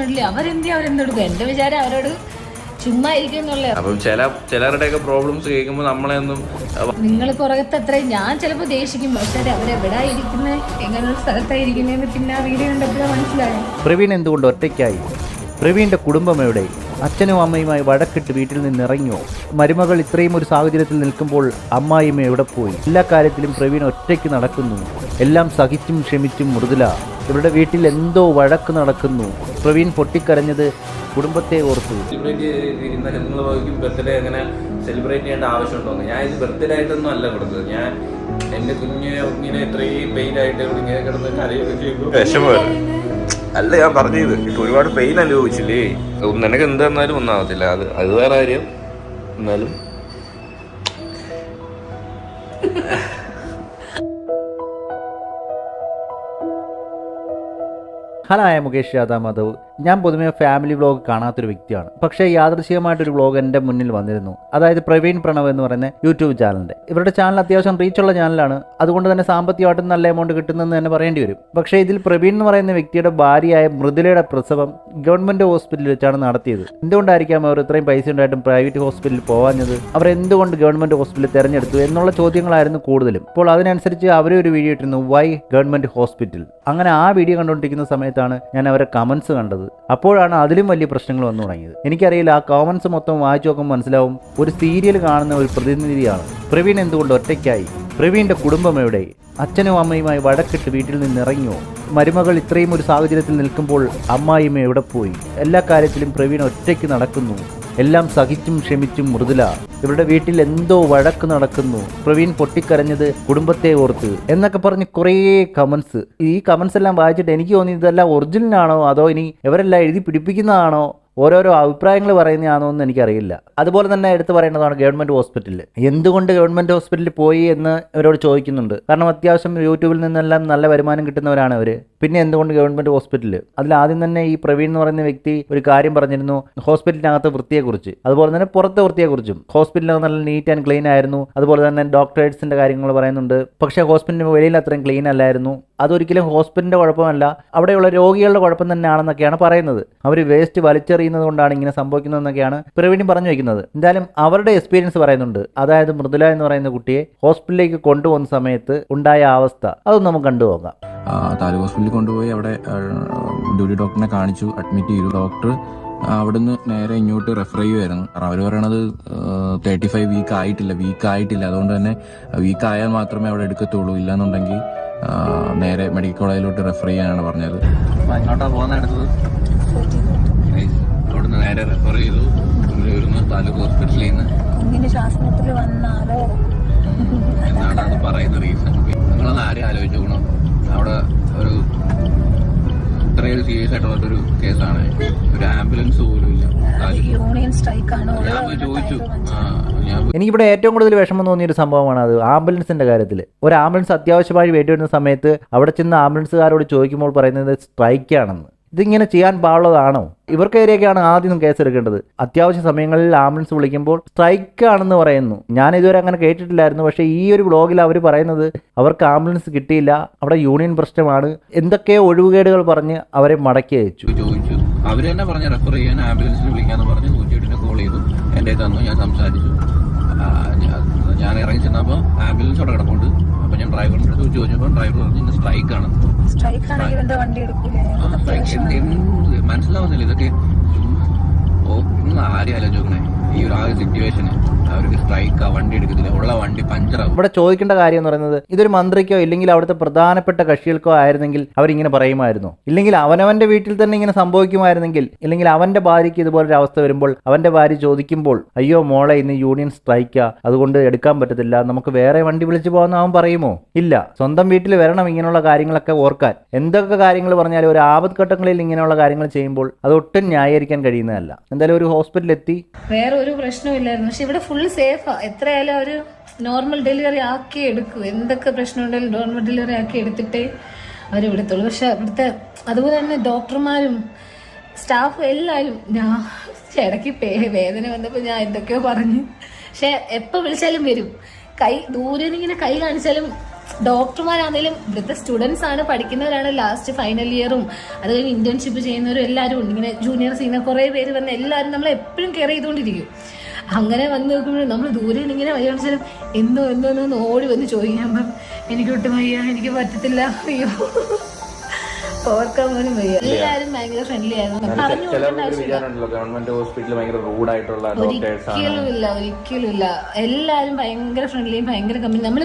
അവരെന്തി? അവരെന്തെടുക്കും? എന്റെ വിചാരം അവരോട് ചുമ്മാ ഇരിക്കും എന്നുള്ള അപ്പം ചില ചിലരുടെയൊക്കെ പ്രോബ്ലംസ് കേൾക്കുമ്പോൾ നമ്മളെ ഒന്നും നിങ്ങൾ പുറകത്തെ അത്രയും ഞാൻ ചിലപ്പോൾ ദേഷിക്കും. പക്ഷേ അവരെവിടാ ഇരിക്കുന്നത് എങ്ങനെയുള്ള സ്ഥലത്തായിരിക്കുന്നതെന്ന് പിന്നെ ആ വീഡിയോ കണ്ടപ്പോഴാണ് മനസ്സിലായി പ്രവീൺ എന്തുകൊണ്ട് ഒറ്റയ്ക്കായി? പ്രവീണിന്റെ കുടുംബം എവിടെ? അച്ഛനും അമ്മയുമായി വടക്കിട്ട് വീട്ടിൽ നിന്ന് ഇറങ്ങിയോ? മരുമകൾ ഇത്രയും ഒരു സാഹചര്യത്തിൽ നിൽക്കുമ്പോൾ അമ്മായിമ്മ എവിടെ പോയി? എല്ലാ കാര്യത്തിലും പ്രവീൺ ഒറ്റയ്ക്ക് നടക്കുന്നു. എല്ലാം സഹിച്ചും ക്ഷമിച്ചും മൃദുല ഇവരുടെ വീട്ടിൽ എന്തോ വഴക്ക് നടക്കുന്നു. പ്രവീൺ പൊട്ടിക്കരഞ്ഞത് കുടുംബത്തെ ഓർത്തു. സെലിബ്രേറ്റ് നിങ്ങൾ ഭാവിക്കും ബർത്ത്ഡേ അങ്ങനെ സെലിബ്രേറ്റ് ചെയ്യേണ്ട ആവശ്യമുണ്ടോ? ഞാൻ ഇത് ബർത്ത്ഡേ ആയിട്ടൊന്നും അല്ല കൊടുത്തത്. ഞാൻ എന്റെ കുഞ്ഞ് ഇങ്ങനെ ഇത്രയും പെയിൻ ആയിട്ട് ഇങ്ങനെ കിടന്ന് കരയൊക്കെ അല്ല ഞാൻ പറഞ്ഞത് ഇപ്പൊ ഒരുപാട് പെയിൻ അനുഭവിച്ചില്ലേ? നിനക്ക് എന്ത് തന്നാലും ഒന്നാവത്തില്ല അത് അത് വേറെ കാര്യം. എന്നാലും ഹലോ ആയ മുകേഷ് യാദവ് മാധവ് ഞാൻ പൊതുവേ ഫാമിലി വ്ളോഗ് കാണാത്തൊരു വ്യക്തിയാണ്. പക്ഷേ യാദൃശികമായിട്ടൊരു വ്ളോഗ് എന്റെ മുന്നിൽ വന്നിരുന്നു. അതായത് പ്രവീൺ പ്രണവ് എന്ന് പറയുന്ന യൂട്യൂബ് ചാനലിന്റെ. ഇവരുടെ ചാനൽ അത്യാവശ്യം റീച്ചുള്ള ചാനലാണ്. അതുകൊണ്ട് തന്നെ സാമ്പത്തികമായിട്ടും നല്ല എമൗണ്ട് കിട്ടുന്നതെന്ന് തന്നെ പറയേണ്ടി വരും. പക്ഷേ ഇതിൽ പ്രവീൺ എന്ന് പറയുന്ന വ്യക്തിയുടെ ഭാര്യയായ മൃദുലയുടെ പ്രസവം ഗവൺമെന്റ് ഹോസ്പിറ്റലിൽ വെച്ചാണ് നടത്തിയത്. എന്തുകൊണ്ടായിരിക്കാം അവർ ഇത്രയും പൈസ ഉണ്ടായിട്ടും പ്രൈവറ്റ് ഹോസ്പിറ്റലിൽ പോകാഞ്ഞത് അവർ എന്തുകൊണ്ട് ഗവൺമെന്റ് ഹോസ്പിറ്റലിൽ തിരഞ്ഞെടുത്തു? എന്നുള്ള ചോദ്യങ്ങളായിരുന്നു കൂടുതലും. ഇപ്പോൾ അതിനനുസരിച്ച് അവരെ ഒരു വീഡിയോ ഇട്ടിരുന്നു വൈ ഗവൺമെന്റ് ഹോസ്പിറ്റൽ? അങ്ങനെ ആ വീഡിയോ കണ്ടുകൊണ്ടിരിക്കുന്ന സമയത്താണ് ഞാൻ അവരെ കമൻസ് കണ്ടത്. അപ്പോഴാണ് അതിലും വലിയ പ്രശ്നങ്ങൾ വന്നു തുടങ്ങിയത്. എനിക്കറിയില്ല ആ കോമൻസ് മൊത്തം വായിച്ചു നോക്കുമ്പോൾ മനസ്സിലാവും ഒരു സീരിയൽ കാണുന്ന ഒരു പ്രതിനിധിയാണ്. പ്രവീൺ എന്തുകൊണ്ട് ഒറ്റയ്ക്കായി? പ്രവീണിന്റെ കുടുംബം എവിടെ? അച്ഛനും അമ്മയുമായി വഴക്കിട്ട് വീട്ടിൽ നിന്ന് ഇറങ്ങിയോ മരുമകൾ ഇത്രയും ഒരു സാഹചര്യത്തിൽ നിൽക്കുമ്പോൾ അമ്മായിമ്മ എവിടെ പോയി? എല്ലാ കാര്യത്തിലും പ്രവീൺ ഒറ്റയ്ക്ക് നടക്കുന്നു. എല്ലാം സഹിച്ചും ക്ഷമിച്ചും മൃദുല ഇവരുടെ വീട്ടിൽ എന്തോ വഴക്ക് നടക്കുന്നു. പ്രവീൺ പൊട്ടിക്കരഞ്ഞത് കുടുംബത്തെ ഓർത്ത്. എന്നൊക്കെ പറഞ്ഞ് കുറേ കമൻസ് ഈ കമൻസ് എല്ലാം വായിച്ചിട്ട് എനിക്ക് തോന്നി ഇതെല്ലാം ഒറിജിനലാണോ അതോ ഇനി ഇവരെല്ലാം എഴുതി പിടിപ്പിക്കുന്നതാണോ? ഓരോരോ അഭിപ്രായങ്ങൾ പറയുന്നതാണോ എന്ന് എനിക്കറിയില്ല. അതുപോലെ തന്നെ എടുത്തു പറയേണ്ടതാണ് ഗവൺമെന്റ് ഹോസ്പിറ്റലിൽ എന്തുകൊണ്ട് ഗവൺമെന്റ് ഹോസ്പിറ്റലിൽ പോയി എന്ന് അവരോട് ചോദിക്കുന്നുണ്ട്. കാരണം അത്യാവശ്യം യൂട്യൂബിൽ നിന്നെല്ലാം നല്ല വരുമാനം കിട്ടുന്നവരാണ് അവർ പിന്നെ എന്തുകൊണ്ട് ഗവൺമെന്റ് ഹോസ്പിറ്റൽ അതിൽ ആദ്യം തന്നെ ഈ പ്രവീൺ എന്ന് പറയുന്ന വ്യക്തി ഒരു കാര്യം പറഞ്ഞിരുന്നു ഹോസ്പിറ്റലിനകത്ത് വൃത്തിയെക്കുറിച്ച്. അതുപോലെ തന്നെ പുറത്തെ വൃത്തിയെക്കുറിച്ചും. ഹോസ്പിറ്റലിനകത്ത് നല്ല നീറ്റ് ആൻഡ് ക്ലീൻ ആയിരുന്നു. അതുപോലെ തന്നെ ഡോക്ടേഴ്സിന്റെ കാര്യങ്ങൾ പറയുന്നുണ്ട്. പക്ഷേ ഹോസ്പിറ്റലിന് വെളിയിൽ അത്രയും ക്ലീൻ അല്ലായിരുന്നു. അതൊരിക്കലും ഹോസ്പിറ്റലിന്റെ കുഴപ്പമല്ല. അവിടെയുള്ള രോഗികളുടെ കുഴപ്പം തന്നെയാണെന്നൊക്കെയാണ് പറയുന്നത്. അവർ വേസ്റ്റ് വലിച്ചെറിയുന്നത് കൊണ്ടാണ് ഇങ്ങനെ സംഭവിക്കുന്നതെന്നൊക്കെയാണ് പ്രവീണി പറഞ്ഞു വയ്ക്കുന്നത് എന്തായാലും അവരുടെ എക്സ്പീരിയൻസ് പറയുന്നുണ്ട്. അതായത് മൃദുല എന്ന് പറയുന്ന കുട്ടിയെ ഹോസ്പിറ്റലിലേക്ക് കൊണ്ടുപോകുന്ന സമയത്ത് ഉണ്ടായ അവസ്ഥ. അതൊന്നും നമുക്ക് കണ്ടുപോകാം താലൂക്ക് ഹോസ്പിറ്റലിൽ കൊണ്ടുപോയി അവിടെ ഡ്യൂട്ടി ഡോക്ടറിനെ കാണിച്ചു അഡ്മിറ്റ് ചെയ്തു. ഡോക്ടർ അവിടുന്ന് നേരെ ഇങ്ങോട്ട് റെഫർ ചെയ്യുമായിരുന്നു കാരണം അവർ പറയണത് തേർട്ടി ഫൈവ് വീക്ക് ആയിട്ടില്ല വീക്ക് ആയിട്ടില്ല. അതുകൊണ്ട് തന്നെ വീക്ക് ആയാൽ മാത്രമേ അവിടെ എടുക്കത്തുള്ളൂ. ഇല്ലാന്നുണ്ടെങ്കിൽ നേരെ മെഡിക്കൽ കോളേജിലോട്ട് റെഫർ ചെയ്യാനാണ് പറഞ്ഞത്. എങ്ങോട്ടാ അവിടുന്ന് നേരെ റെഫർ ചെയ്തു. വരുന്നു താലൂക്ക് ഹോസ്പിറ്റലിൽ നിന്ന്. സീരിയസ് ആയിട്ടുള്ളൊരു കേസാണ്. ഒരു ആംബുലൻസ് പോലും ഇല്ല. യൂണിയൻ സ്ട്രൈക്ക് ആണോ. ഞാൻ ചോദിച്ചു. ആ ഞാൻ എനിക്കിവിടെ ഏറ്റവും കൂടുതൽ വിഷമം തോന്നിയ ഒരു സംഭവമാണ് അത്. ആംബുലൻസിന്റെ കാര്യത്തിൽ ഒരു ആംബുലൻസ് അത്യാവശ്യമായി വേണ്ടി വരുന്ന സമയത്ത് അവിടെ ചെന്ന് ആംബുലൻസുകാരോട് ചോദിക്കുമ്പോൾ പറയുന്നത് സ്ട്രൈക്കാണെന്ന് ഇതിങ്ങനെ ചെയ്യാൻ പാടുള്ളതാണോ? ഇവർക്കെതിരെയൊക്കെയാണ് ആദ്യം കേസെടുക്കേണ്ടത് അത്യാവശ്യ സമയങ്ങളിൽ ആംബുലൻസ് വിളിക്കുമ്പോൾ സ്ട്രൈക്ക് ആണെന്ന് പറയുന്നു. ഞാൻ ഇതുവരെ അങ്ങനെ കേട്ടിട്ടില്ലായിരുന്നു. പക്ഷേ ഈ ഒരു ബ്ലോഗിൽ അവർ പറയുന്നത് അവർക്ക് ആംബുലൻസ് കിട്ടിയില്ല അവിടെ യൂണിയൻ പ്രശ്നമാണ് എന്തൊക്കെയോ ഒഴിവുകേടുകൾ പറഞ്ഞ് അവരെ മടക്കി അയച്ചു. ചോദിച്ചു. അവർ തന്നെ പറഞ്ഞ റെഫർ ചെയ്യാൻ ആംബുലൻസിൽ വിളിക്കാന്ന് പറഞ്ഞ് കോൾ ചെയ്തു. എന്റെ തന്നു ഞാൻ സംസാരിച്ചു. ഞാൻ- ഇറങ്ങി ചെന്നപ്പോൾ ആംബുലൻസ് അവിടെ കിടപ്പുണ്ട്. അപ്പോൾ ഞാൻ ഡ്രൈവറിന്റെ അടുത്ത് ചോദിച്ചപ്പോൾ ഡ്രൈവർ പറഞ്ഞു ഇന്ന് സ്ട്രൈക്കാണ് എടുക്കൂലേ? മനസ്സിലാവുന്നില്ല ഇതൊക്കെ. ഓ ഇന്ന് ആരെയും ആലോചിക്കണേ ഈ ഒരു ആ സിറ്റുവേഷന് അവർക്ക് സ്ട്രൈക്കാ വണ്ടി എടുക്കത്തില്ല. ഉള്ള വണ്ടി പഞ്ചറാവും ഇവിടെ ചോദിക്കേണ്ട കാര്യം എന്ന് പറയുന്നത് ഇതൊരു മന്ത്രിക്കോ ഇല്ലെങ്കിൽ അവിടുത്തെ പ്രധാനപ്പെട്ട കക്ഷികൾക്കോ ആയിരുന്നെങ്കിൽ അവരിങ്ങനെ പറയുമായിരുന്നു. ഇല്ലെങ്കിൽ അവനവന്റെ വീട്ടിൽ തന്നെ ഇങ്ങനെ സംഭവിക്കുമായിരുന്നെങ്കിൽ ഇല്ലെങ്കിൽ അവന്റെ ഭാര്യയ്ക്ക് ഇതുപോലൊരു അവസ്ഥ വരുമ്പോൾ അവന്റെ ഭാര്യ ചോദിക്കുമ്പോൾ അയ്യോ മോളെ ഇന്ന് യൂണിയൻ സ്ട്രൈക്കാ അതുകൊണ്ട് എടുക്കാൻ പറ്റത്തില്ല. നമുക്ക് വേറെ വണ്ടി വിളിച്ചു പോകാമെന്ന് അവൻ പറയുമോ? ഇല്ല. സ്വന്തം വീട്ടിൽ വരണം ഇങ്ങനെയുള്ള കാര്യങ്ങളൊക്കെ ഓർക്കാൻ. എന്തൊക്കെ കാര്യങ്ങൾ പറഞ്ഞാലും ഒരു ആപത് ഘട്ടങ്ങളിൽ ഇങ്ങനെയുള്ള കാര്യങ്ങൾ ചെയ്യുമ്പോൾ അത് ഒട്ടും ന്യായീകരിക്കാൻ കഴിയുന്നതല്ല. എന്തായാലും ഒരു ഹോസ്പിറ്റലിൽ എത്തി. വേറെ ഒരു പ്രശ്നമില്ലായിരുന്നു പക്ഷെ ഇവിടെ ഫുൾ സേഫാ എത്രയായാലും അവർ നോർമൽ ഡെലിവറി ആക്കി എടുക്കും. എന്തൊക്കെ പ്രശ്നം ഉണ്ടെങ്കിലും നോർമൽ ഡെലിവറി ആക്കി എടുത്തിട്ടേ അവർ വിടത്തുള്ളൂ. പക്ഷെ ഇവിടുത്തെ അതുപോലെ തന്നെ ഡോക്ടർമാരും സ്റ്റാഫും എല്ലാവരും ഞാൻ ഇടയ്ക്ക് പേ വേദന വന്നപ്പോൾ ഞാൻ എന്തൊക്കെയോ പറഞ്ഞു. പക്ഷെ എപ്പോൾ വിളിച്ചാലും വരും. കൈ ദൂരെ നിന്നിങ്ങനെ കൈ കാണിച്ചാലും ഡോക്ടർമാരാണെങ്കിലും ഇവിടുത്തെ സ്റ്റുഡൻസ് ആണ് പഠിക്കുന്നവരാണ് ലാസ്റ്റ് ഫൈനൽ ഇയറും അത് കഴിഞ്ഞ് ഇന്റേൺഷിപ്പ് ചെയ്യുന്നവരും എല്ലാവരും ഉണ്ട്. ഇങ്ങനെ ജൂനിയർ സീനിയർ കുറേ പേര് വന്ന് എല്ലാവരും നമ്മളെ എപ്പോഴും കെയർ ചെയ്തുകൊണ്ടിരിക്കും. അങ്ങനെ വന്ന് നോക്കുമ്പോൾ നമ്മൾ ദൂരെ ഇങ്ങനെ വയ്യാണെങ്കിലും എന്തോ എന്തോ ഓടി വന്ന് ചോദിക്കാൻ അപ്പം എനിക്ക് ഒട്ടും വയ്യ എനിക്ക് പറ്റത്തില്ല അയ്യോ. ഓർക്കാൻ പോലും വയ്യ എല്ലാവരും ഭയങ്കര ഫ്രണ്ട്ലി ആയിരുന്നു. ആവശ്യമില്ല. വിചാരമുണ്ടല്ലോ ഗവൺമെന്റ് ഹോസ്പിറ്റലിൽ ഭയങ്കര റൂഡായിട്ടുള്ള ഡോക്ടേഴ്സ് ഒരിക്കലും ഇല്ല ഒരിക്കലും ഇല്ല എല്ലാരും ഭയങ്കര ഫ്രണ്ട്ലിയും ഭയങ്കര കമ്പനി നമ്മൾ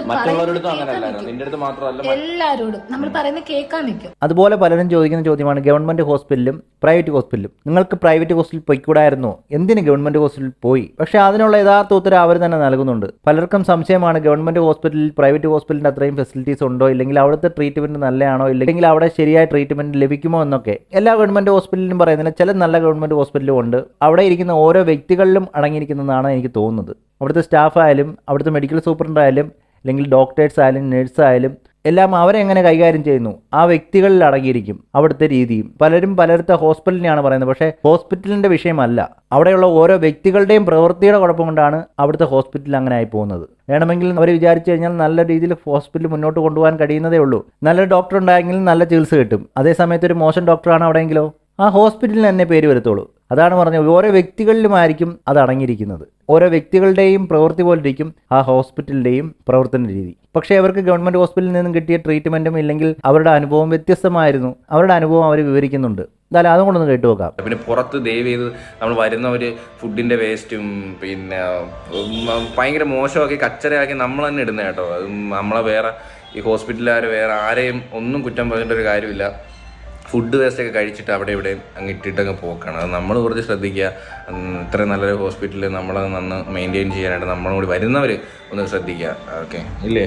എല്ലാരോടും നമ്മൾ പറയുന്നത് കേൾക്കാൻ നിൽക്കും. അതുപോലെ പലരും ചോദിക്കുന്ന ചോദ്യമാണ് ഗവൺമെന്റ് ഹോസ്പിറ്റലും പ്രൈവറ്റ് ഹോസ്പിറ്റലും നിങ്ങൾക്ക് പ്രൈവറ്റ് ഹോസ്പിറ്റലിൽ പോയിക്കൂടായിരുന്നു? എന്തിന് ഗവൺമെന്റ് ഹോസ്പിറ്റലിൽ പോയി? പക്ഷെ അതിനുള്ള യഥാർത്ഥ ഉത്തരം അവർ തന്നെ നൽകുന്നുണ്ട്. പലർക്കും സംശയമാണ് ഗവൺമെന്റ് ഹോസ്പിറ്റലിൽ പ്രൈവറ്റ് ഹോസ്പിറ്റലിന്റെ അത്രയും ഫെസിലിറ്റീസ് ഉണ്ടോ? ഇല്ലെങ്കിൽ അവിടുത്തെ ട്രീറ്റ്മെന്റ് നല്ലതാണോ? ഇല്ലെങ്കിൽ അവിടെ ശരിയായ ട്രീറ്റ്മെന്റ് ലഭിക്കുമോ എന്നൊക്കെ എല്ലാ ഗവൺമെന്റ് ഹോസ്പിറ്റലിലും പറയുന്നില്ല ചില നല്ല ഗവൺമെന്റ് ഹോസ്പിറ്റലും ഉണ്ട്. അവിടെ ഇരിക്കുന്ന ഓരോ വ്യക്തികളിലും അടങ്ങിയിരിക്കുന്നതാണ് എനിക്ക് തോന്നുന്നത്. അവിടുത്തെ സ്റ്റാഫായാലും അവിടുത്തെ മെഡിക്കൽ സൂപ്രണ്ടായാലും അല്ലെങ്കിൽ ഡോക്ടേഴ്സ് ആയാലും നഴ്സ് ആയാലും എല്ലാം അവരെങ്ങനെ കൈകാര്യം ചെയ്യുന്നു? ആ വ്യക്തികളിൽ അടങ്ങിയിരിക്കും അവിടുത്തെ രീതിയും. പലരും പലരുടെ ഹോസ്പിറ്റലിനെയാണ് പറയുന്നത്. പക്ഷേ ഹോസ്പിറ്റലിന്റെ വിഷയമല്ല. അവിടെയുള്ള ഓരോ വ്യക്തികളുടെയും പ്രവൃത്തിയുടെ കുഴപ്പം കൊണ്ടാണ് അവിടുത്തെ ഹോസ്പിറ്റൽ അങ്ങനെ ആയി പോകുന്നത്. വേണമെങ്കിൽ അവർ വിചാരിച്ചു കഴിഞ്ഞാൽ നല്ല രീതിയിൽ ഹോസ്പിറ്റൽ മുന്നോട്ട് കൊണ്ടുപോകാൻ കഴിയുന്നതേ ഉള്ളൂ. നല്ല ഡോക്ടർ ഉണ്ടായെങ്കിൽ നല്ല ചികിത്സ കിട്ടും. അതേ സമയത്ത് ഒരു മോശം ഡോക്ടറാണ് അവിടെയെങ്കിലോ? ആ ഹോസ്പിറ്റലിന് തന്നെ പേര് വരത്തുള്ളൂ. അതാണ് പറഞ്ഞത്. ഓരോ വ്യക്തികളിലുമായിരിക്കും അത് അടങ്ങിയിരിക്കുന്നത്. ഓരോ വ്യക്തികളുടെയും പ്രവൃത്തി പോലിരിക്കും ആ ഹോസ്പിറ്റലിന്റെയും പ്രവർത്തന രീതി. പക്ഷേ അവർക്ക് ഗവൺമെന്റ് ഹോസ്പിറ്റലിൽ നിന്നും കിട്ടിയ ട്രീറ്റ്മെന്റും ഇല്ലെങ്കിൽ അവരുടെ അനുഭവം വ്യത്യസ്തമായിരുന്നു. അവരുടെ അനുഭവം അവർ വിവരിക്കുന്നുണ്ട്. എന്തായാലും അതും കൊണ്ടൊന്ന് കേട്ടു നോക്കാം. പിന്നെ പുറത്ത് ദയവ് ചെയ്ത് നമ്മൾ വരുന്ന ഒരു ഫുഡിന്റെ വേസ്റ്റും പിന്നെ ഭയങ്കര മോശമാക്കി കച്ചറയാക്കി നമ്മൾ തന്നെ ഇടുന്ന കേട്ടോ. നമ്മളെ വേറെ ഈ ഹോസ്പിറ്റലുകാർ വേറെ ആരെയും ഒന്നും കുറ്റം പറഞ്ഞിട്ടൊരു കാര്യമില്ല. ഫുഡ് വേസ്റ്റ് ഒക്കെ കഴിച്ചിട്ട് അവിടെ ഇവിടെ അങ്ങ് ഇട്ടിട്ടങ്ങ് പോക്കാണ്. അത് നമ്മൾ കുറച്ച് ശ്രദ്ധിക്കുക. ഇത്രയും നല്ലൊരു ഹോസ്പിറ്റലിൽ നമ്മളത് നന്ന് മെയിന്റെയിൻ ചെയ്യാനായിട്ട് നമ്മളും കൂടി വരുന്നവർ ഒന്ന് ശ്രദ്ധിക്കുക. ഓക്കെ. ഇല്ലേ?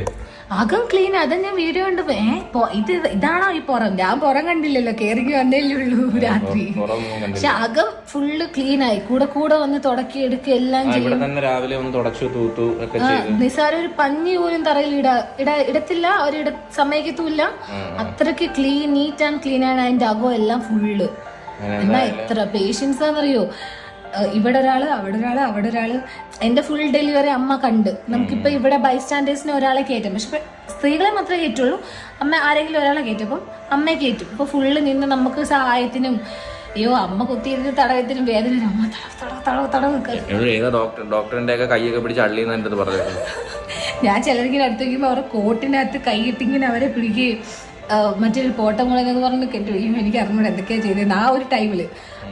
അകം ക്ലീൻ അത് ഞാൻ വീഡിയോ കണ്ട് ഏ ഇത് ഇതാണോ ഈ പുറം? ഞാൻ പുറം കണ്ടില്ലല്ലോ. കേറിക്ക് വന്നേ ഉള്ളൂ രാത്രി. പക്ഷെ അകം ഫുള്ള് ക്ലീൻ ആയി. കൂടെ കൂടെ വന്ന് തുടക്കി എടുക്കുക എല്ലാം ചെയ്യും. രാവിലെ ഒന്ന് തുടച്ചു തൂത്തു ചെയ്ത്. ഒരു പഞ്ഞി പോലും തറയിൽ ഇട ഇട ഇടത്തില്ല. ഇട സമ്മതിക്കത്തുമില്ല. അത്രയ്ക്ക് ക്ലീൻ നീറ്റ് ആൻഡ് ക്ലീൻ ആണ് അതിന്റെ അകം എല്ലാം ഫുള്ള് എന്നാ എത്ര പേഷ്യൻസ് ആണെന്നറിയോ? ഇവിടെ ഒരാൾ അവിടെ ഒരാൾ അവിടെ ഒരാൾ എന്റെ ഫുൾ ഡെലിവറി അമ്മ കണ്ട്. നമുക്കിപ്പോ ഇവിടെ ബൈസ്റ്റാൻഡേഴ്സിനെ ഒരാളെ കയറ്റും പക്ഷെ സ്ത്രീകളെ മാത്രമേ കയറ്റുള്ളൂ അമ്മ ആരെങ്കിലും ഒരാളെ കയറ്റും അപ്പം അമ്മയെ കയറ്റും ഇപ്പൊ ഫുള്ള് നിന്ന് നമുക്ക് സഹായത്തിനും അയ്യോ അമ്മ കുത്തിയിരുന്ന് തടവത്തിനും വേദന അമ്മ തടവ് തടവ് തടവ് ഡോക്ടർ ഡോക്ടറിന്റെ ഒക്കെ കൈയൊക്കെ പിടിച്ച് എന്റെ അടുത്ത് ഞാൻ ചിലരിങ്ങനെ അടുത്ത് വയ്ക്കുമ്പോൾ അവരുടെ കോട്ടിനകത്ത് കൈയിട്ടിങ്ങനെ അവരെ പിടിക്കുകയും ആ, എന്ന് പറഞ്ഞു കെട്ടുകയും എനിക്ക് അറിഞ്ഞൂടെ എന്തൊക്കെയാ ചെയ്തത് ആ ഒരു ടൈമിൽ.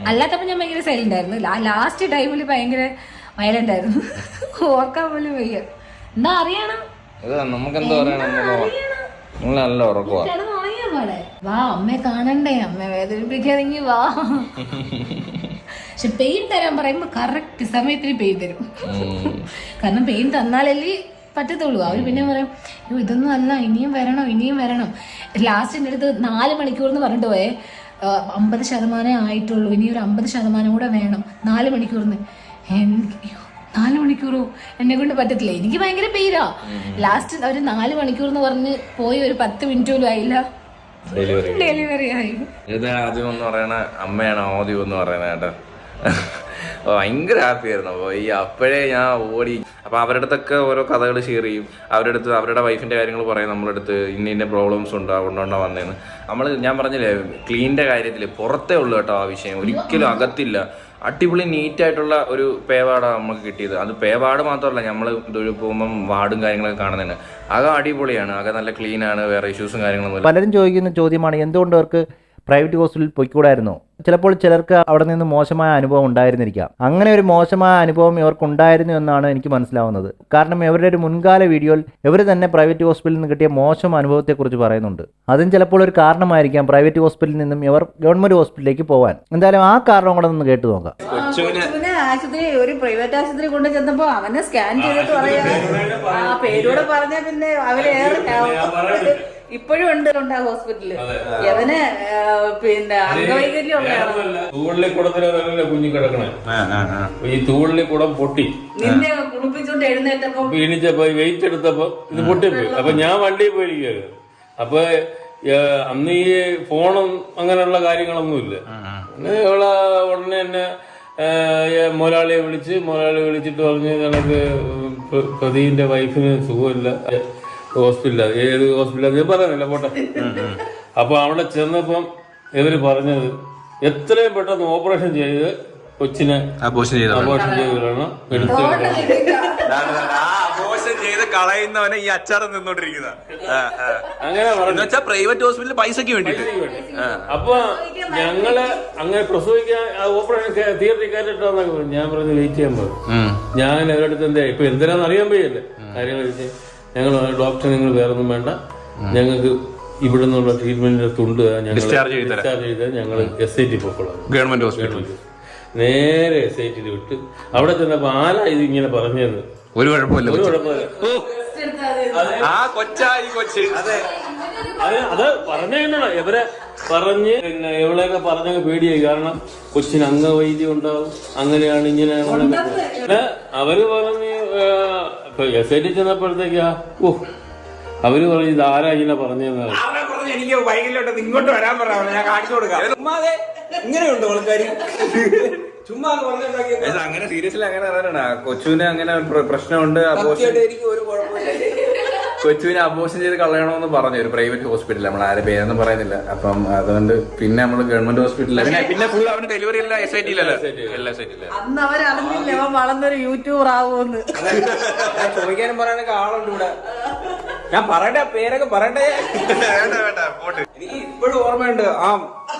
അല്ലാത്തപ്പോൾ ഞാൻ ഭയങ്കര സൈലന്റ് ആയിരുന്നു. ആ ലാസ്റ്റ് ടൈമിൽ ഭയങ്കര വയലന്റ് ആയിരുന്നു. ഓർക്കാൻ പോലും വയ്യ. എന്താ അറിയണം. ഇത് നമുക്ക് എന്താ പറയണമെന്നല്ലോ നിങ്ങൾ നല്ല വാ അമ്മയെ കാണണ്ടേ? അമ്മയെ വേദനിപ്പിക്കാതെങ്കിൽ വാ. പക്ഷെ പെയിൻ തരാൻ പറയുമ്പോ കറക്റ്റ് സമയത്തിന് പെയിൻ തരും. കാരണം പെയിൻ തന്നാലല്ലേ പറ്റത്തുള്ളൂ. അവർ പിന്നെ പറയും അയ്യോ ഇതൊന്നും അല്ല ഇനിയും വരണം ഇനിയും വരണം. ലാസ്റ്റ് എന്റെ അടുത്ത് നാല് മണിക്കൂർ എന്ന് പറഞ്ഞിട്ട് പോയേ അമ്പത് ശതമാനമേ ആയിട്ടുള്ളൂ ഇനി ഒരു അമ്പത് ശതമാനം കൂടെ വേണം. നാല് മണിക്കൂറിന് എനിക്ക് നാല് മണിക്കൂറോ? എന്നെ കൊണ്ട് പറ്റത്തില്ല. എനിക്ക് ഭയങ്കര പെയിനാ ലാസ്റ്റ് ഒരു നാല് മണിക്കൂർ എന്ന് പറഞ്ഞ് പോയി ഒരു പത്ത് മിനിറ്റ് പോലും ആയില്ല. ഡെലിവറി ആയി. ഇത് ആദ്യം എന്ന് പറയണ അമ്മയാണ് ആദ്യം എന്ന് പറയണ കേട്ടോ. ഭയങ്കര ഹാപ്പി ആയിരുന്നു അപ്പോൾ ഈ അപ്പോഴേ ഞാൻ ഓടി അപ്പോൾ അവരുടെ അടുത്തൊക്കെ ഓരോ കഥകൾ ഷെയർ ചെയ്യും. അവരുടെ അടുത്ത് അവരുടെ വൈഫിന്റെ കാര്യങ്ങൾ പറയും. നമ്മുടെ അടുത്ത് ഇന്ന ഇന്ന പ്രോബ്ലംസ് ഉണ്ട് അതുകൊണ്ടാണ് വന്നതെന്ന് നമ്മൾ ഞാൻ പറഞ്ഞില്ലേ ക്ലീനിന്റെ കാര്യത്തിൽ പുറത്തേ ഉള്ളൂ കേട്ടോ ആ വിഷയം. ഒരിക്കലും അകത്തില്ല. അടിപൊളി നീറ്റായിട്ടുള്ള ഒരു പേവാടാണ് നമുക്ക് കിട്ടിയത്. അത് പേവാട് മാത്രമല്ല നമ്മൾ പോകുമ്പം വാർഡും കാര്യങ്ങളൊക്കെ കാണുന്നതിന് അകം അടിപൊളിയാണ്. അകം നല്ല ക്ലീനാണ് വേറെ ഇഷ്യൂസും കാര്യങ്ങളൊന്നും പലരും ചോദിക്കുന്ന ചോദ്യമാണ് എന്തുകൊണ്ട് അവർക്ക് പ്രൈവറ്റ് ഹോസ്പിറ്റലിൽ പൊയ്ക്കൂടായിരുന്നോ. ചിലപ്പോൾ ചിലർക്ക് അവിടെ നിന്ന് മോശമായ അനുഭവം ഉണ്ടായിരുന്നിരിക്കാം. അങ്ങനെ ഒരു മോശമായ അനുഭവം ഇവർക്ക് ഉണ്ടായിരുന്നു എന്നാണ് എനിക്ക് മനസ്സിലാവുന്നത്. കാരണം ഇവരുടെ ഒരു മുൻകാല വീഡിയോയിൽ ഇവർ തന്നെ പ്രൈവറ്റ് ഹോസ്പിറ്റലിൽ നിന്ന് കിട്ടിയ മോശം അനുഭവത്തെക്കുറിച്ച് പറയുന്നുണ്ട്. അതും ചിലപ്പോൾ ഒരു കാരണമായിരിക്കാം പ്രൈവറ്റ് ഹോസ്പിറ്റലിൽ നിന്നും ഇവർ ഗവൺമെന്റ് ഹോസ്പിറ്റലിലേക്ക് പോകാൻ എന്തായാലും ആ കാരണം കൂടെ ഒന്ന് കേട്ടു നോക്കാം. ആശുപത്രി ഒരു പ്രൈവറ്റ് ആശുപത്രി കൊണ്ട് ചെന്നപ്പോ അവനെ സ്കാൻ ചെയ്തിട്ട് പറയാ. ആ പേരൂടെ പറഞ്ഞ പിന്നെ അവരേറെ ഇപ്പോഴും ഉണ്ട് ഉണ്ട് ആ ഹോസ്പിറ്റലിൽ. യവന് പിന്നെ അംഗവൈകല്യം ഉള്ളതാണ്. തൂവള്ളി കുടത്തിലെ കുഞ്ഞു കിടക്കണേ. ഈ തൂവള്ളി കുടം പൊട്ടി. നിന്നെ കുളിപ്പിച്ചോണ്ട് എഴുന്നേറ്റപ്പോ വീണിച്ചപ്പോ വെയിറ്റ് എടുത്തപ്പോ ഇത് പൊട്ടിപ്പോയി. അപ്പൊ ഞാൻ വണ്ടിയിൽ പോയിരിക്കുക അപ്പൊ അന്ന് ഈ ഫോണും അങ്ങനെയുള്ള കാര്യങ്ങളൊന്നുമില്ല ഇല്ല. ഇവളെ ഉടനെ തന്നെ മുതലാളിയെ വിളിച്ച് മുതലാളി വിളിച്ചിട്ട് പറഞ്ഞ് കണക്ക് പ്രതിന്റെ വൈഫിന് സുഖമില്ല. ഹോസ്പിറ്റലിൽ ഏത് ഹോസ്പിറ്റലാണ് ഞാൻ പറയുന്നില്ല പോട്ടെ. അപ്പൊ അവിടെ ചെന്നപ്പം ഇവർ പറഞ്ഞത് എത്രയും പെട്ടെന്ന് ഓപ്പറേഷൻ ചെയ്ത് കൊച്ചിനെ അബോഷൻ ചെയ്ത അബോഷൻ ചെയ്ത് കളയണം. എടുത്ത് അബോഷൻ ചെയ്ത് കളയുന്നവനെ ഈ അച്ചാറ് നിന്നോണ്ടിരിക്കുന്ന. അങ്ങനെ പറഞ്ഞു വെച്ചാൽ പ്രൈവറ്റ് ഹോസ്പിറ്റലിൽ പൈസക്ക് വേണ്ടിട്ട്. അപ്പൊ ഞങ്ങൾ അങ്ങനെ പ്രസവിക്കാൻ ഓപ്പറേഷൻ തിയേറ്ററിൽ കയറിട്ടാന്നൊക്കെ പറഞ്ഞു. ഞാൻ പറഞ്ഞു വെയിറ്റ് ചെയ്യാൻ പോകും ഞാൻ അവരടുത്ത് എന്താ ഇപ്പൊ എന്തിനാന്ന് അറിയാൻ പോയല്ലേ കാര്യങ്ങൾ ഞങ്ങൾ ഡോക്ടർ നിങ്ങൾ വേറെ ഒന്നും വേണ്ട. ഞങ്ങൾക്ക് ഇവിടെ നിന്നുള്ള ട്രീറ്റ്മെന്റിന്റെ തുണ്ട് ഞങ്ങൾ ഡിസ്ചാർജ് ചെയ്ത് ഞങ്ങൾ എസ് ഐ ടി പൊക്കോളാം. ഗവൺമെന്റ് ഹോസ്പിറ്റലിൽ നേരെ എസ് ഐ ടിയിൽ വിട്ട് അവിടെ ചെന്നപ്പോ ആരാ ഇത് ഇങ്ങനെ പറഞ്ഞത് ഒരു കുഴപ്പമില്ല ഒരു കുഴപ്പമില്ല. ആ കൊച്ചാ ഈ അതെ. അത് പറഞ്ഞു പറഞ്ഞോ ഇവരെ പറഞ്ഞ് പിന്നെ ഇവളെയൊക്കെ പറഞ്ഞങ്ങ് പേടിയായി. കാരണം കൊച്ചിന് അംഗവൈദ്യം ഉണ്ടാവും. അങ്ങനെയാണ് ഇങ്ങനെ അവർ പറഞ്ഞ് ഇപ്പൊ എസ് ഐ ടി ചെന്നപ്പോഴത്തേക്കാ ഓ അവർ പറഞ്ഞു ഇത് ആരാ ഇങ്ങനെ പറഞ്ഞെന്ന് എനിക്ക് വൈകിലോട്ട് ഇങ്ങോട്ട് വരാൻ പറയാം ഞാൻ കാണിച്ചു കൊടുക്കാം. ഇങ്ങനെയുണ്ട് ആൾക്കാർ ചുമ്മാ അങ്ങനെ സീരിയസ്ലി അങ്ങനെ കൊച്ചുവിന് അങ്ങനെ പ്രശ്നമുണ്ട് എനിക്ക് ഒരു കുഴപ്പമില്ല. കൊച്ചുവിനെ അബോഷൻ ചെയ്ത് കളയണമെന്ന് പറഞ്ഞു. ഒരു പ്രൈവറ്റ് ഹോസ്പിറ്റൽ നമ്മൾ ആരെ പേരൊന്നും പറയുന്നില്ല. അപ്പം അതുകൊണ്ട് പിന്നെ നമ്മൾ ഗവൺമെന്റ് ഹോസ്പിറ്റലിൽ പിന്നെ പിന്നെ ഫുൾ അവന് ഡെലിവറി എല്ലാം എസ് ഐ ടിയിലല്ല അന്ന് അവരറിഞ്ഞില്ല അവൻ വളർന്നൊരു യൂട്യൂബർ ആവുമെന്ന് ഞാൻ ചോദിക്കാനും പറയാനൊക്കെ ആളുണ്ട് ഇവിടെ. ഞാൻ പറയട്ടെ പേരൊക്കെ പറയട്ടെ. വേണ്ട വേണ്ട പോട്ട്. എനിക്ക് ഇപ്പോഴും ഓർമ്മയുണ്ട് ആ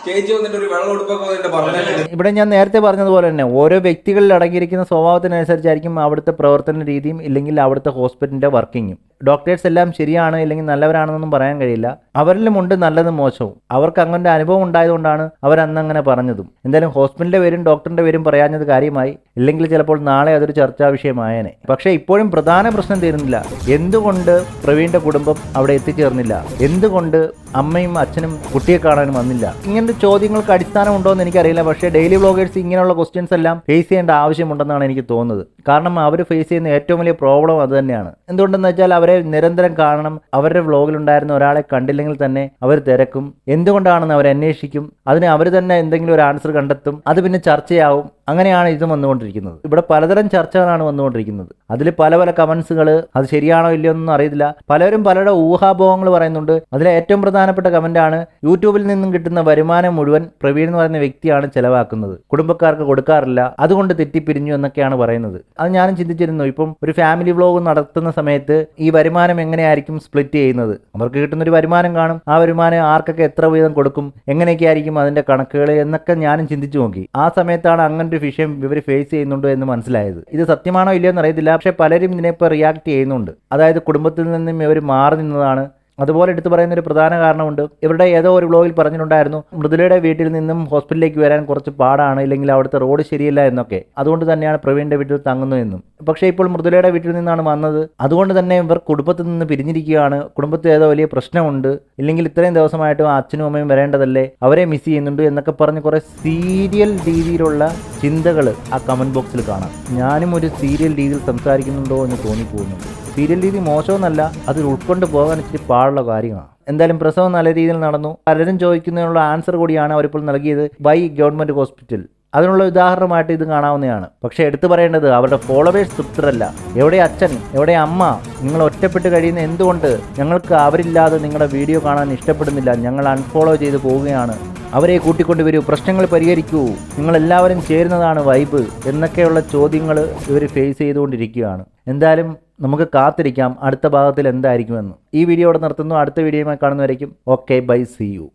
ചേച്ചി വന്നിട്ട് ഒരു വെള്ളം ഉടുപ്പൊക്കെ ഇവിടെ ഞാൻ നേരത്തെ പറഞ്ഞതുപോലെ തന്നെ ഓരോ വ്യക്തികളിൽ അടങ്ങിയിരിക്കുന്ന സ്വഭാവത്തിനനുസരിച്ചായിരിക്കും അവിടുത്തെ പ്രവർത്തന രീതിയും ഇല്ലെങ്കിൽ അവിടുത്തെ ഹോസ്പിറ്റലിന്റെ വർക്കിങ്ങും. ഡോക്ടേഴ്സ് എല്ലാം ശരിയാണ് ഇല്ലെങ്കിൽ നല്ലവരാണെന്നൊന്നും പറയാൻ കഴിയില്ല. അവരിലും ഉണ്ട് നല്ലതും മോശവും. അവർക്ക് അങ്ങനെ അനുഭവം ഉണ്ടായതുകൊണ്ടാണ് അവർ അന്ന് അങ്ങനെ പറഞ്ഞതും. എന്തായാലും ഹോസ്പിറ്റലിന്റെ പേരും ഡോക്ടറിന്റെ പേരും പറയാഞ്ഞത് കാര്യമായി. ഇല്ലെങ്കിൽ ചിലപ്പോൾ നാളെ അതൊരു ചർച്ചാ വിഷയമായേനെ. പക്ഷേ ഇപ്പോഴും പ്രധാന പ്രശ്നം തീരുന്നില്ല. എന്തുകൊണ്ട് പ്രവീണിന്റെ കുടുംബം അവിടെ എത്തിച്ചേർന്നില്ല? എന്തുകൊണ്ട് അമ്മയും അച്ഛനും കുട്ടിയെ കാണാനും വന്നില്ല? ഇങ്ങനത്തെ ചോദ്യങ്ങൾക്ക് അടിസ്ഥാനം ഉണ്ടോ എന്ന് എനിക്കറിയില്ല. പക്ഷേ ഡെയിലി വ്ളോഗേഴ്സ് ഇങ്ങനെയുള്ള ക്വസ്റ്റ്യൻസ് എല്ലാം ഫേസ് ചെയ്യേണ്ട ആവശ്യമുണ്ടെന്നാണ് എനിക്ക് തോന്നുന്നത്. കാരണം അവർ ഫേസ് ചെയ്യുന്ന ഏറ്റവും വലിയ പ്രോബ്ലം അത് തന്നെയാണ്. എന്തുകൊണ്ടെന്ന് വെച്ചാൽ അവരെ നിരന്തരം കാണണം അവരുടെ വ്ളോഗിലുണ്ടായിരുന്ന ഒരാളെ കണ്ടില്ലെങ്കിൽ തന്നെ അവർ തിരക്കും. എന്തുകൊണ്ടാണെന്ന് അവർ അന്വേഷിക്കും. അതിന് അവർ തന്നെ എന്തെങ്കിലും ഒരു ആൻസർ കണ്ടെത്തും. അത് പിന്നെ ചർച്ചയാവും. അങ്ങനെയാണ് ഇത് വന്നുകൊണ്ടിരിക്കുന്നത്. ഇവിടെ പലതരം ചർച്ചകളാണ് വന്നുകൊണ്ടിരിക്കുന്നത്. അതിൽ പല പല കമന്റ്സുകൾ അത് ശരിയാണോ ഇല്ലയോ എന്നൊന്നും അറിയത്തില്ല. പലരും പലരുടെ ഊഹാഭോഹങ്ങൾ പറയുന്നുണ്ട്. അതിലെ ഏറ്റവും പ്രധാനപ്പെട്ട കമന്റാണ് യൂട്യൂബിൽ നിന്നും കിട്ടുന്ന വരുമാനം മുഴുവൻ പ്രവീൺ എന്ന് പറയുന്ന വ്യക്തിയാണ് ചെലവാക്കുന്നത്. കുടുംബക്കാർക്ക് കൊടുക്കാറില്ല. അതുകൊണ്ട് തെറ്റിപ്പിരിഞ്ഞു എന്നൊക്കെയാണ് പറയുന്നത്. അത് ഞാനും ചിന്തിച്ചിരുന്നു. ഇപ്പം ഒരു ഫാമിലി വ്ലോഗ് നടത്തുന്ന സമയത്ത് ഈ വരുമാനം എങ്ങനെയായിരിക്കും സ്പ്ലിറ്റ് ചെയ്യുന്നത്? അവർക്ക് കിട്ടുന്ന ഒരു വരുമാനം കാണും. ആ വരുമാനം ആർക്കൊക്കെ എത്ര വീതം കൊടുക്കും എങ്ങനെയൊക്കെ ആയിരിക്കും അതിന്റെ കണക്കുകൾ എന്നൊക്കെ ഞാനും ചിന്തിച്ചു നോക്കി. ആ സമയത്താണ് അങ്ങനെ ഒരു വിഷയം ഇവർ ഫേസ് ചെയ്യുന്നുണ്ടോ എന്ന് മനസ്സിലായത്. ഇത് സത്യമാണോ ഇല്ലയോ എന്ന് അറിയത്തില്ല. പക്ഷെ പലരും ഇതിനെ ഇപ്പൊ റിയാക്ട് ചെയ്യുന്നുണ്ട്. അതായത് കുടുംബത്തിൽ നിന്നും ഇവർ മാറി നിന്നതാണ് അതുപോലെ എടുത്തു പറയുന്ന ഒരു പ്രധാന കാരണമുണ്ട്. ഇവരുടെ ഏതോ ഒരു വ്ലോഗിൽ പറഞ്ഞിട്ടുണ്ടായിരുന്നു മൃദുലയുടെ വീട്ടിൽ നിന്നും ഹോസ്പിറ്റലിലേക്ക് വരാൻ കുറച്ച് പാടാണ് ഇല്ലെങ്കിൽ അവിടുത്തെ റോഡ് ശരിയല്ല എന്നൊക്കെ. അതുകൊണ്ട് തന്നെയാണ് പ്രവീണിന്റെ വീട്ടിൽ തങ്ങുന്നു എന്നും. പക്ഷേ ഇപ്പോൾ മൃദുലയുടെ വീട്ടിൽ നിന്നാണ് വന്നത്. അതുകൊണ്ട് തന്നെ ഇവർ കുടുംബത്തിൽ നിന്ന് പിരിഞ്ഞിരിക്കുകയാണ്. കുടുംബത്തിൽ ഏതോ വലിയ പ്രശ്നമുണ്ട്. ഇല്ലെങ്കിൽ ഇത്രയും ദിവസമായിട്ടും അച്ഛനും അമ്മയും വരേണ്ടതല്ലേ? അവരെ മിസ് ചെയ്യുന്നുണ്ട് എന്നൊക്കെ പറഞ്ഞ് കുറെ സീരിയൽ രീതിയിലുള്ള ചിന്തകൾ ആ കമന്റ് ബോക്സിൽ കാണാം. ഞാനും ഒരു സീരിയൽ രീതിയിൽ സംസാരിക്കുന്നുണ്ടോ എന്ന് തോന്നിപ്പോകുന്നുണ്ട് സീരിയൽ രീതി മോശമെന്നല്ല അതിൽ ഉൾക്കൊണ്ട് പോകാൻ ഇച്ചിരി പാടുള്ള കാര്യമാണ് എന്തായാലും പ്രസവം നല്ല രീതിയിൽ നടന്നു. പലരും ചോദിക്കുന്നതിനുള്ള ആൻസർ കൂടിയാണ് അവരിപ്പോൾ നൽകിയത് ബൈ ഗവൺമെന്റ് ഹോസ്പിറ്റൽ അതിനുള്ള ഉദാഹരണമായിട്ട് ഇത് കാണാവുന്നതാണ്. പക്ഷേ എടുത്തു പറയേണ്ടത് അവരുടെ ഫോളോവേഴ്സ് തൃപ്തരല്ല. എവിടെ അച്ഛൻ എവിടെ അമ്മ നിങ്ങൾ ഒറ്റപ്പെട്ട് കഴിയുന്ന എന്തുകൊണ്ട് ഞങ്ങൾക്ക് അവരില്ലാതെ നിങ്ങളുടെ വീഡിയോ കാണാൻ ഇഷ്ടപ്പെടുന്നില്ല ഞങ്ങൾ അൺഫോളോ ചെയ്ത് പോവുകയാണ്. അവരെ കൂട്ടിക്കൊണ്ട് വരൂ പ്രശ്നങ്ങൾ പരിഹരിക്കൂ. നിങ്ങൾ എല്ലാവരും ചേരുന്നതാണ് വൈബ് എന്നൊക്കെയുള്ള ചോദ്യങ്ങൾ ഇവർ ഫേസ് ചെയ്തുകൊണ്ടിരിക്കുകയാണ്. എന്തായാലും നമുക്ക് കാത്തിരിക്കാം. അടുത്ത ഭാഗത്തിൽ എന്തായിരിക്കുമെന്ന്. ഈ വീഡിയോ ഇവിടെ നിർത്തുന്നു. അടുത്ത വീഡിയോയുമായി കാണുന്നവരേക്കും okay bye see you.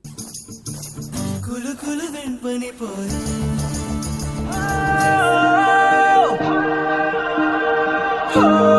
Oh!